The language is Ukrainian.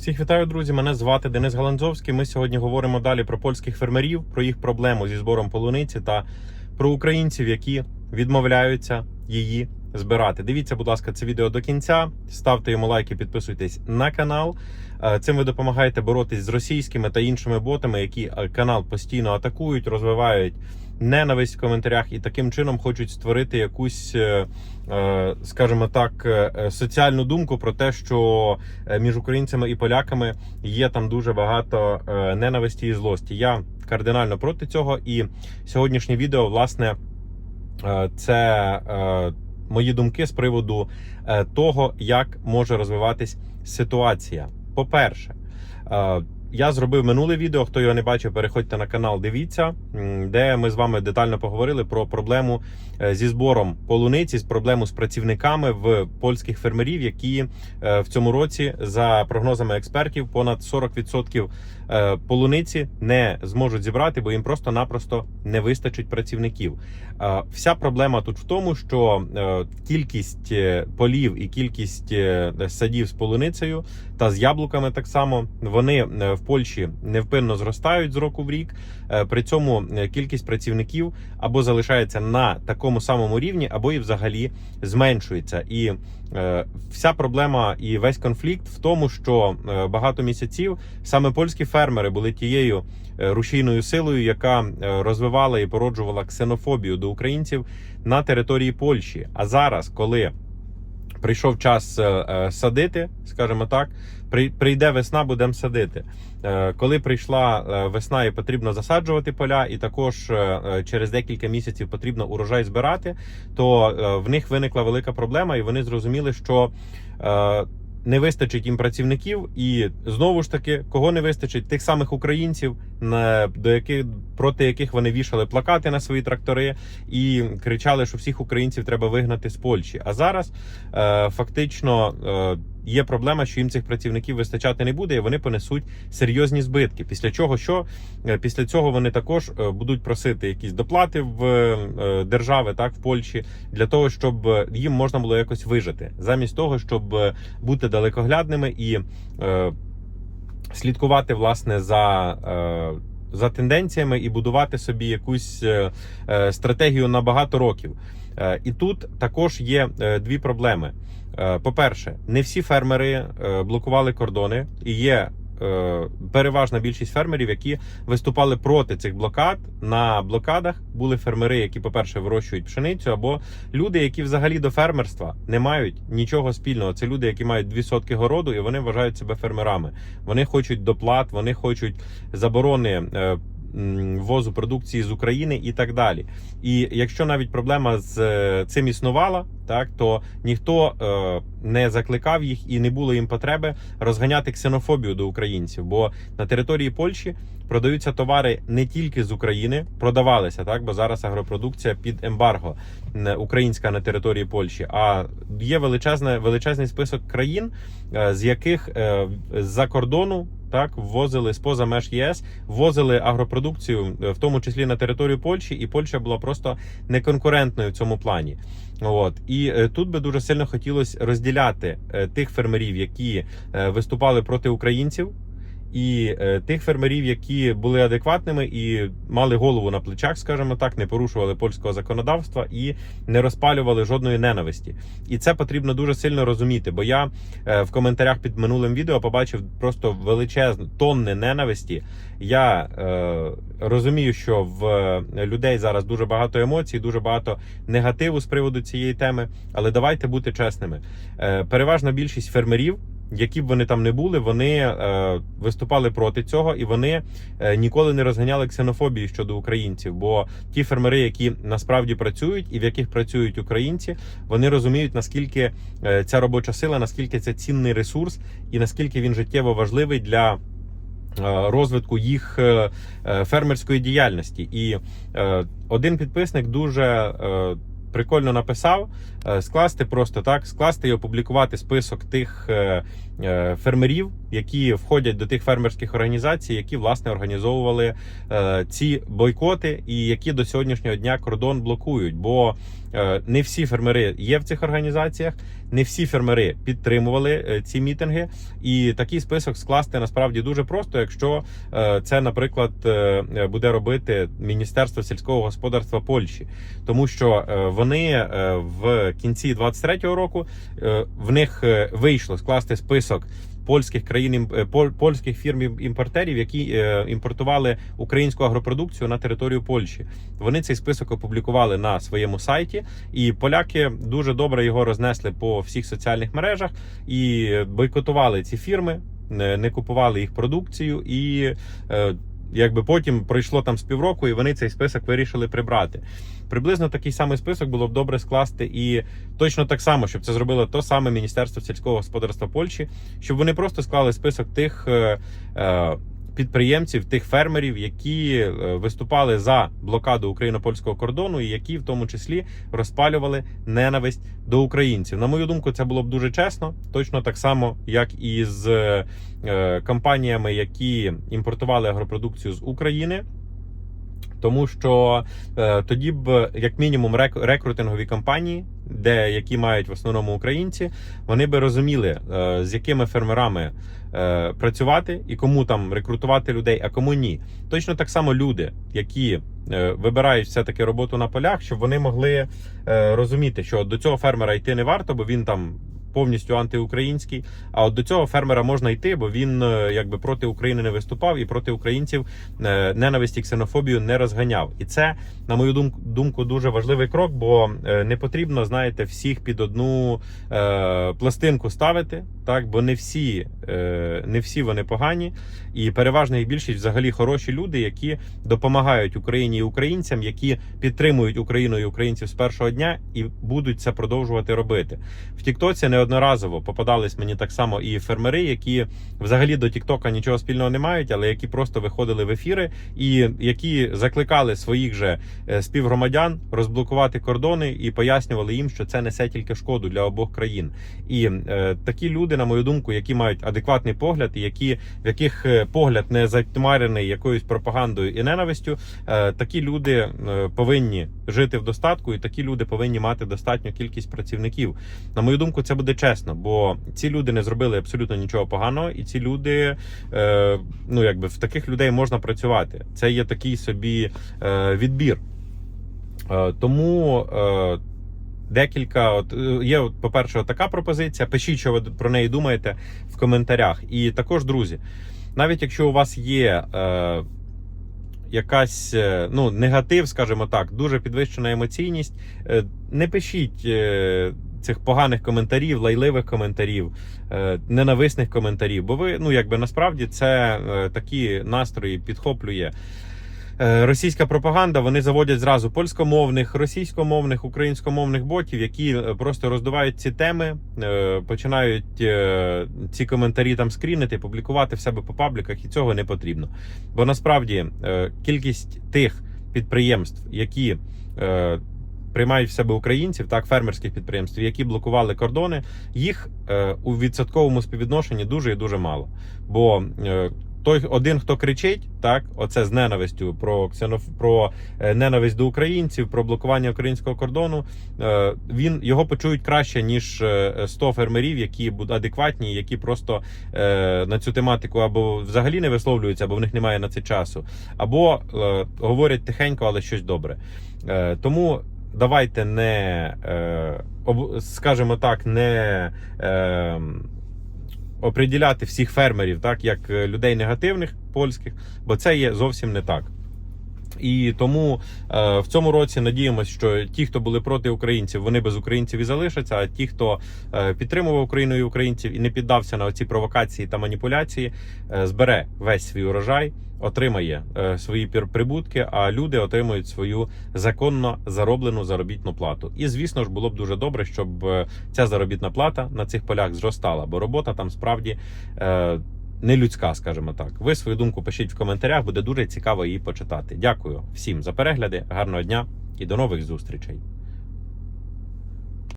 Всіх вітаю, друзі. Мене звати Денис Галанзовський. Ми сьогодні говоримо далі про польських фермерів, про їх проблему зі збором полуниці та про українців, які відмовляються її збирати. Дивіться, будь ласка, це відео до кінця. Ставте йому лайки, підписуйтесь на канал. Е, Цим ви допомагаєте боротись з російськими та іншими ботами, які е, канал постійно атакують, розвивають ненависть в коментарях і таким чином хочуть створити якусь, е, е, скажімо так, е, соціальну думку про те, що між українцями і поляками є там дуже багато ненависті і злості. Я кардинально проти цього. І сьогоднішнє відео, власне, це мої думки з приводу того, як може розвиватись ситуація. По-перше, е, я зробив минуле відео. Хто його не бачив, переходьте на канал. Дивіться, де ми з вами детально поговорили про проблему е, зі збором полуниці, з проблему з працівниками в польських фермерів, які е, в цьому році, за прогнозами експертів, понад 40% е, полуниці не зможуть зібрати, бо їм просто-напросто не вистачить працівників. Вся проблема тут в тому, що кількість полів і кількість садів з полуницею та з яблуками так само вони е, в Польщі невпинно зростають з року в рік. Е, При цьому е, кількість працівників або залишається на такому самому рівні, або і взагалі зменшується. І е, вся проблема і весь конфлікт в тому, що багато місяців саме польські фермери були тією рушійною силою, яка розвивала і породжувала ксенофобію до українців на території Польщі. А зараз, коли прийшов час садити, скажімо так, прийде весна, будемо садити. Е, Коли прийшла е, весна і потрібно засаджувати поля, і також е, через декілька місяців потрібно урожай збирати, то в них виникла велика проблема, і вони зрозуміли, що не вистачить їм працівників, і знову ж таки, кого не вистачить, тих самих українців, до яких проти яких вони вішали плакати на свої трактори і кричали, що всіх українців треба вигнати з Польщі. А зараз фактично є проблема, що їм цих працівників вистачати не буде, і вони понесуть серйозні збитки. Після чого що Е, після цього вони також е, будуть просити якісь доплати в е, держави, так в Польщі, для того, щоб їм можна було якось вижити, замість того, щоб бути далекоглядними і слідкувати власне за. За тенденціями і будувати собі якусь стратегію на багато років. І тут також є дві проблеми. Е, По-перше, не всі фермери е, блокували кордони, і є е, переважна більшість фермерів, які виступали проти цих блокад. На блокадах були фермери, які, по-перше, вирощують пшеницю, або люди, які взагалі до фермерства не мають нічого спільного. Це люди, які мають дві сотки городу, і вони вважають себе фермерами. Вони хочуть доплат, вони хочуть заборони. Ввозу продукції з України і так далі. І якщо навіть проблема з е, цим існувала, так то ніхто е, не закликав їх і не було їм потреби розганяти ксенофобію до українців. Бо на території Польщі продаються товари не тільки з України, продавалися так, бо зараз агропродукція під ембарго українська на території Польщі. А є величезне, величезний список країн, е, з яких е, з-за кордону. Так, ввозили з поза меж ЄС, ввозили агропродукцію, е, в тому числі на територію Польщі, і Польща була просто неконкурентною в цьому плані. От і е, тут би дуже сильно хотілося розділяти е, тих фермерів, які виступали проти українців, і е, тих фермерів, які були адекватними і мали голову на плечах, скажімо так, не порушували польського законодавства і не розпалювали жодної ненависті. І це потрібно дуже сильно розуміти. Бо я е, в коментарях під минулим відео побачив просто величезне тонни ненависті. Я е, розумію, що в е, людей зараз дуже багато емоцій, дуже багато негативу з приводу цієї теми. Але давайте бути чесними. Е, переважна більшість фермерів. Які б вони там не були, вони е, виступали проти цього, і вони е, ніколи не розганяли ксенофобії щодо українців. Бо ті фермери, які насправді працюють і в яких працюють українці, вони розуміють наскільки е, ця робоча сила, наскільки це цінний ресурс, і наскільки він життєво важливий для. Розвитку їх фермерської діяльності, і один підписник дуже прикольно написав е, скласти просто так, скласти і опублікувати список тих е, е, фермерів, які входять до тих фермерських організацій, які власне організовували ці бойкоти, і які до сьогоднішнього дня кордон блокують. Бо не всі фермери є в цих організаціях, не всі фермери підтримували ці мітинги. І такий список скласти насправді дуже просто, якщо це, наприклад, буде робити Міністерство сільського господарства Польщі, тому що е, вони е, в кінці 23-го року е, в них е, вийшло скласти список. Польських країн польських фірм імпортерів, які імпортували українську агропродукцію на територію Польщі. Вони цей список опублікували на своєму сайті, і поляки дуже добре його рознесли по всіх соціальних мережах і бойкотували ці фірми, не купували їх продукцію і. Якби потім пройшло там з півроку, і вони цей список вирішили прибрати. Приблизно такий самий список було б добре скласти, і точно так само, щоб це зробило то саме Міністерство сільського господарства Польщі, щоб вони просто склали список тих е, е, підприємців, тих фермерів, які е, виступали за блокаду україно-польського кордону, і які в тому числі розпалювали ненависть до українців. На мою думку, це було б дуже чесно, точно так само, як і з е, е, компаніями, які імпортували агропродукцію з України. Тому що е, тоді б, як мінімум, рек- рекрутингові компанії, де які мають в основному українці, вони би розуміли, е, з якими фермерами е, працювати і кому там рекрутувати людей, а кому ні. Точно так само люди, які е, вибирають все таки роботу на полях, щоб вони могли е, розуміти, що до цього фермера йти не варто, бо він там. Повністю антиукраїнський, а от до цього фермера можна йти, бо він е, якби проти України не виступав і проти українців е, ненависть і ксенофобію не розганяв. І це, на мою думку, думку, дуже важливий крок, бо е, не потрібно, знаєте, всіх під одну е, пластинку ставити, так бо не всі, е, не всі вони погані, і переважна їх більшість взагалі хороші люди, які допомагають Україні і українцям, які підтримують Україну і українців з першого дня і будуть це продовжувати робити. В Тіктоці неодноразово попадались мені так само і фермери, які взагалі до Тіктока нічого спільного не мають, але які просто виходили в ефіри і які закликали своїх же е, співгромадян розблокувати кордони і пояснювали їм, що це несе тільки шкоду для обох країн. І е, такі люди, на мою думку, які мають адекватний погляд, і які в яких е, погляд не затьмарений якоюсь пропагандою і ненавистю, е, такі люди е, повинні жити в достатку, і такі люди повинні мати достатню кількість працівників. На мою думку, це буде чесно, бо ці люди не зробили абсолютно нічого поганого, і ці люди, е, ну якби в таких людей можна працювати. Це є такий собі е, відбір. Е, тому. Е, Декілька, от е, є, по-перше, така пропозиція. Пишіть, що ви про неї думаєте в коментарях. І також, друзі, навіть якщо у вас є е, якась е, ну, негатив, скажімо так, дуже підвищена емоційність, е, не пишіть е, цих поганих коментарів, лайливих коментарів, ненависних коментарів, бо ви, ну якби насправді це такі настрої підхоплює. Е, Російська пропаганда вони заводять зразу польськомовних, російськомовних, українськомовних ботів, які е, просто роздувають ці теми, е, починають ці коментарі там скрінити, публікувати в себе по пабліках, і цього не потрібно. Бо насправді кількість тих підприємств, які приймають в себе українців, так фермерських підприємств, які блокували кордони, їх у відсотковому співвідношенні дуже і дуже мало. Бо той один, хто кричить, так, оце з ненавистю про ксеноф... про е, ненависть до українців, про блокування українського кордону. е, Він його почують краще ніж е, 100 фермерів, які будуть адекватні, які просто е, на цю тематику або взагалі не висловлюються, або в них немає на це часу, або е, говорять тихенько, але щось добре. Е, Тому давайте не е, скажімо так, не. Оприділяти всіх фермерів, так як е, людей негативних польських, бо це є зовсім не так. І тому е, в цьому році надіємося, що ті, хто були проти українців, вони без українців і залишаться. А ті, хто е, підтримував Україну і українців і не піддався на ці провокації та маніпуляції, е, збере весь свій урожай, отримає свої прибутки, а люди отримують свою законно зароблену заробітну плату. І звісно ж було б дуже добре, щоб ця заробітна плата на цих полях зростала, бо робота там справді. Не людська, скажімо так. Ви свою думку пишіть в коментарях, буде дуже цікаво її почитати. Дякую всім за перегляди, гарного дня і до нових зустрічей.